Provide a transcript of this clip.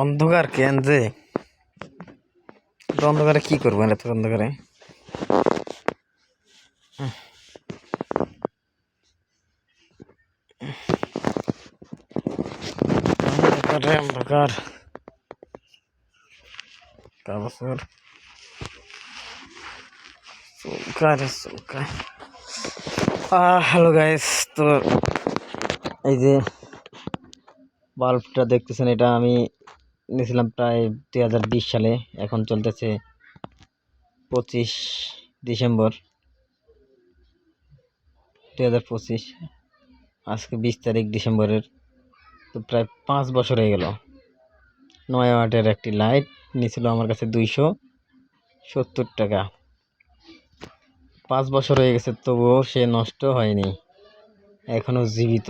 অন্ধকার কেন্দ্রে অন্ধকার কি করব না অন্ধকারে অন্ধকার কার بسر কোন কার সুকা আহ हेलो गाइस তো এই যে ভালভটা দেখতেছেন এটা আমি নিয়েছিলাম প্রায় দুই হাজার বিশ সালে এখন চলতেছে পঁচিশ ডিসেম্বর দুই হাজার পঁচিশ আজকে বিশ তারিখ ডিসেম্বরের তো প্রায় পাঁচ বছর হয়ে গেল নয় ওয়াটের একটি লাইট নিয়েছিল আমার কাছে দুইশো সত্তর টাকা পাঁচ বছর হয়ে গেছে তবুও সে নষ্ট হয়নি এখনও জীবিত